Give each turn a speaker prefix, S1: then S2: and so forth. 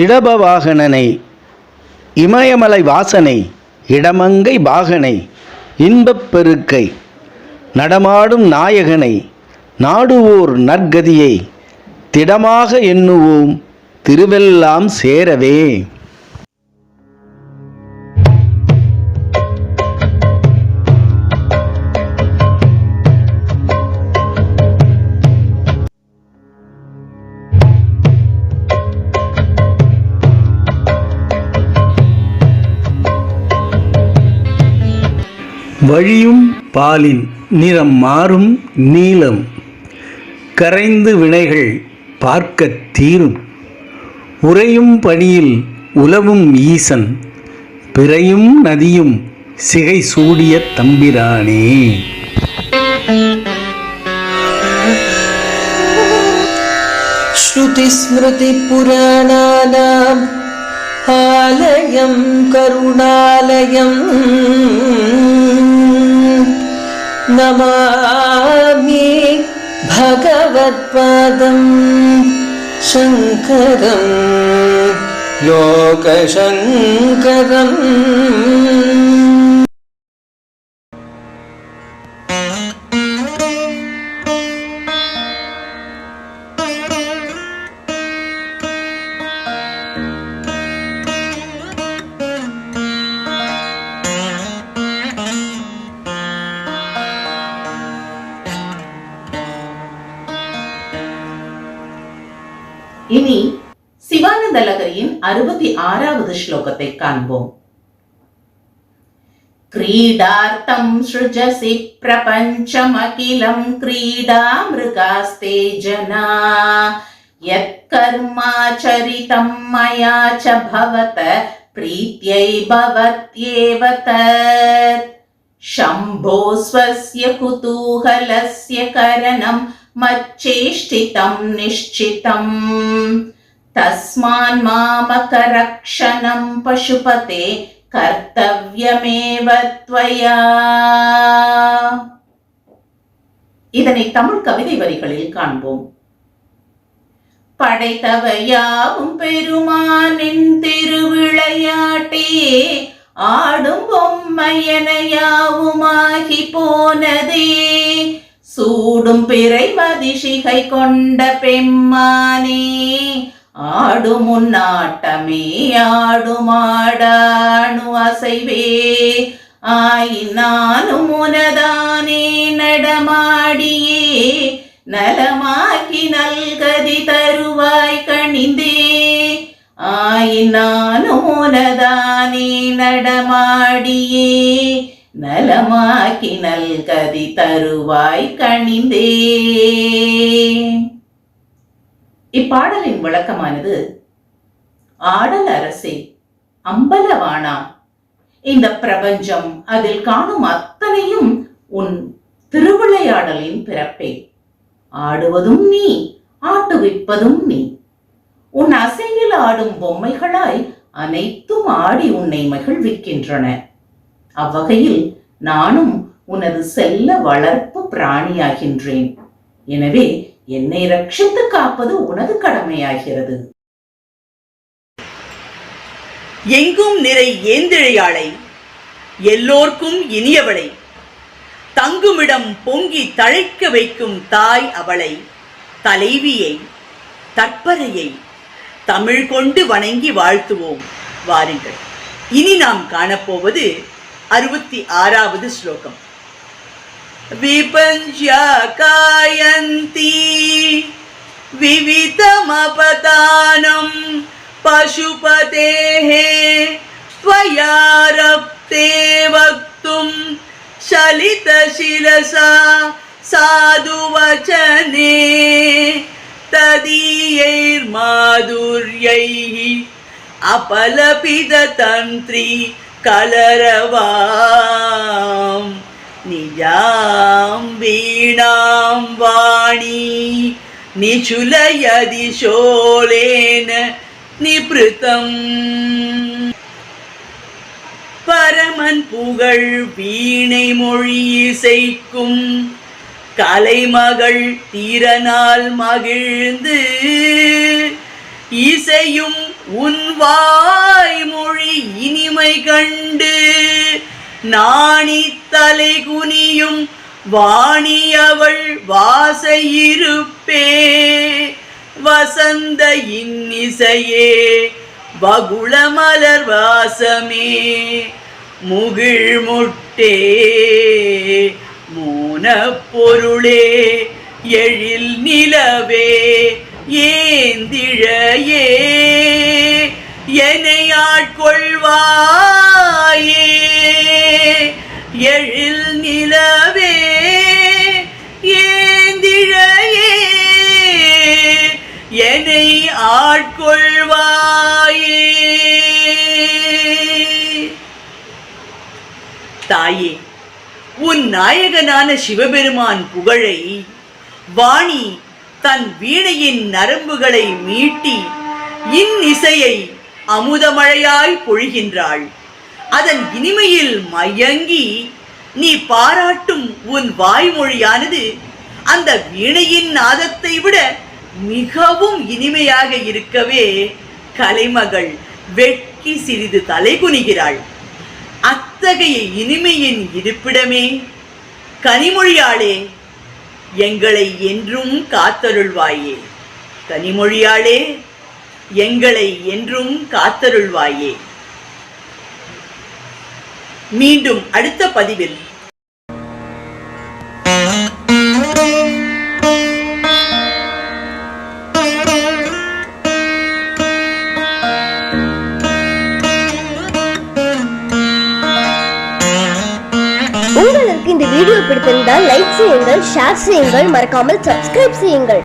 S1: இடபவாகனனை இமயமலை வாசனை இடமங்கை பாகனை இன்பப் பெருக்கை நடமாடும் நாயகனை நாடுவோர் நற்கதியை திடமாக எண்ணுவோம் திருவெல்லாம் சேரவே. வழியும் பாலின் நிறம் மாறும் நீளம். கரைந்து வினைகள் பார்க்க தீரும். உறையும் பணியில் உலவும் ஈசன். பிறையும் நதியும் சிகை சூடிய தம்பிரானே.
S2: ஸ்ருதி ஸ்மிருதி புராணானாம். ആലയം കരുണാലയം. നമാമി ഭഗവത്പാദം ശങ്കരം ലോകശങ്കരം.
S3: இனி சிவானந்த லகரியின் அறுபத்தி ஆறாவது ஸ்லோகத்தை காண்போம் क्रीडार्थं सृजसि प्रपञ्चमखिलं क्रीडामृगास्ते जना यत्कर्माचरितं मया च भवत प्रीत्यै भवत्येव तत् शम्भो स्वस्य कुतूहलस्य करणं मच्चेष्टितं निश्चितम् तस्मान् मामकरक्षणं पशुपते கர்த்தவியமேவ त्वया இதனை தமிழ் கவிதை வரிகளில் காண்போம் படைத்தவையாவும் பெருமானின் சூடும் பிறை மதிஷிகை கொண்ட பெம்மானே ஆடும் உன்னாட்டமே ஆடுமாடானு அசைவே. ஆயினானும் உனதானே நடமாடியே நலமாக்கி நல்கதி தருவாய் கணிந்தே. ஆயினானும் உனதானே நடமாடியே நலமாக்கி நல்கதி தருவாய் கணிந்தே. இப்பாடலின் விளக்கமானது ஆடல் அரசே அம்பலவானா? இந்த பிரபஞ்சம் அதில் காணும் அத்தனையும் உன் திருவிளையாடலின் பிறப்பே. ஆடுவதும் நீ ஆட்டுவிப்பதும் நீ. உன் அசையில் ஆடும் பொம்மைகளாய் அனைத்தும் ஆடி உன்னை மகிழ்விக்கின்றன. அவ்வகையில் நானும் உனது செல்ல வளர்ப்பு பிராணியாகின்றேன். எனவே என்னை ரட்சித்து காப்பது உனது கடமையாகிறது.
S4: எங்கும் நிறை ஏந்திழையாளை எல்லோர்க்கும் இனியவளை தங்குமிடம் பொங்கி தழைக்க வைக்கும் தாய் அவளை தலைவியை தற்பரையை தமிழ் கொண்டு வணங்கி வாழ்த்துவோம். வாருங்கள் இனி நாம் காணப்போவது அறுபத்தி ஆறாவது ஸ்லோகம் विपञ्च्या कायन्ती विविधमपदानं पशुपतेः त्वया रक्ते वक्तुं शलितशिरसा साधुवचने तदीयैर्माधुर्यैः अपलपिततन्त्री கலரவாம். நிஜாம் வீணாம் வாணி நிச்சுலயதி சோலேன நிபிருத்தம். பரமன் புகழ் வீணை மொழி இசைக்கும் கலைமகள் திறனால் மகிழ்ந்து இசையும் உன்வாய் மொழி இனிமை கண்டு நாணி தலை குனியும் வாணி அவள் வாசையிருப்பே. வசந்த இன்னிசையே வகுளமலர் வாசமே. முகிழ் முட்டே மோன பொருளே எழில் நிலவே. ஏந்திழையே எனையாட்கொள்வாயே எழில் நிலவே ஏந்திழையே என்னை ஆட்கொள்வாயே. தாயே உன் நாயகனான சிவபெருமான் புகழை வாணி தன் வீணையின் நரம்புகளை மீட்டி இன்னிசையை அமுதமழையாய் பொழிகின்றாள். அதன் இனிமையில் மயங்கி நீ பாராட்டும் உன் வாய்மொழியானது அந்த வீணையின் நாதத்தை விட மிகவும் இனிமையாக இருக்கவே கலைமகள் வெட்கி சிறிது தலைகுனிகிறாள் அத்தகைய இனிமையின் இருப்பிடமே கனிமொழியாளே எங்களை என்றும் காத்தருள்வாயே. கனிமொழியாளே எங்களை என்றும் காத்தருள்வாயே. மீண்டும் அடுத்த பதிவில்
S5: பிடித்திருந்தால் லைக் செய்யுங்கள் ஷேர் செய்யுங்கள் மறக்காமல் சப்ஸ்கிரைப் செய்யுங்கள்.